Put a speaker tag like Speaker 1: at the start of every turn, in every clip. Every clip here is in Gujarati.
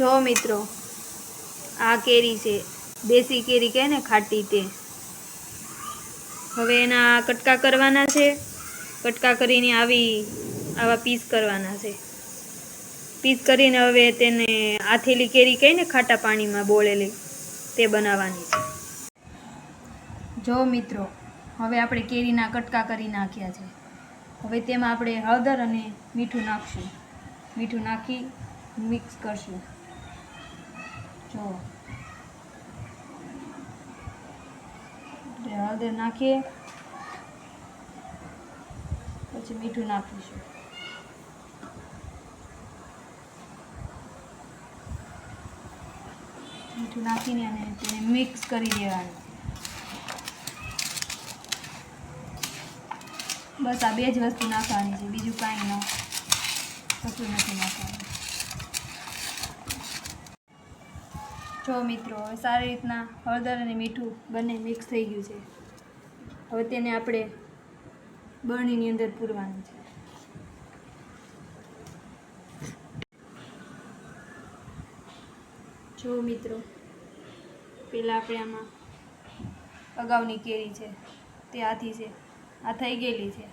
Speaker 1: જો મિત્રો, આ કેરી છે. દેશી કેરી કહે ને ખાટી તે. હવે એના કટકા કરવાના છે. કટકા કરીને આવી, આવા પીસ કરવાના છે. પીસ કરીને હવે તેને આથેલી કેરી કહે ને ખાટા પાણીમાં બોળેલી, તે બનાવવાની છે. જો મિત્રો, હવે આપણે કેરીના કટકા કરી નાખ્યા છે. હવે તેમાં આપણે હળદર અને મીઠું નાખશું. મીઠું નાખી મિક્સ કરશું. જો. હળદર નાખીએ. પછી મીઠું નાખીશું. મીઠું નાખીને અને તેને મિક્સ કરી દેવાનું બસ આ બે જ વસ્તુ નાખવાની છે, બીજું કાંઈ ન. કશું નથી નાખવાનું. જો મિત્રો હવે સારી રીતના હળદર અને મીઠું બંને મિક્સ થઈ ગયું છે. હવે તેને આપણે બરણીની અંદર પૂરવાનું છે. જો મિત્રો પહેલાં આપણે આમાં અગાઉની કેરી છે, તે આથી છે, આ થઈ ગયેલી છે.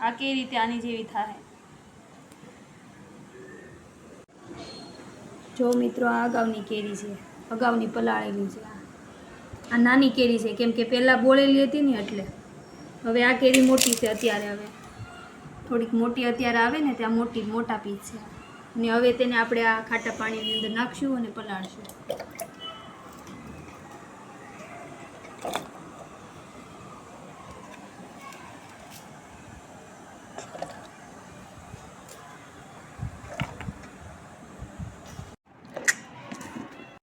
Speaker 1: આ કેરી તે આની જેવી થાય જો મિત્રો, આ અગાઉની કેરી છે. અગાઉની પલાળેલી છે. આ. નાની કેરી છે, કેમ કે પહેલાં બોળેલી હતી ને એટલે. હવે આ કેરી મોટી છે અત્યારે હવે. થોડીક મોટી અત્યારે આવે ને ત્યાં મોટી મોટા પીસ છે. અને હવે તેને આપણે આ ખાટા પાણીની અંદર નાખશું અને પલાળશું.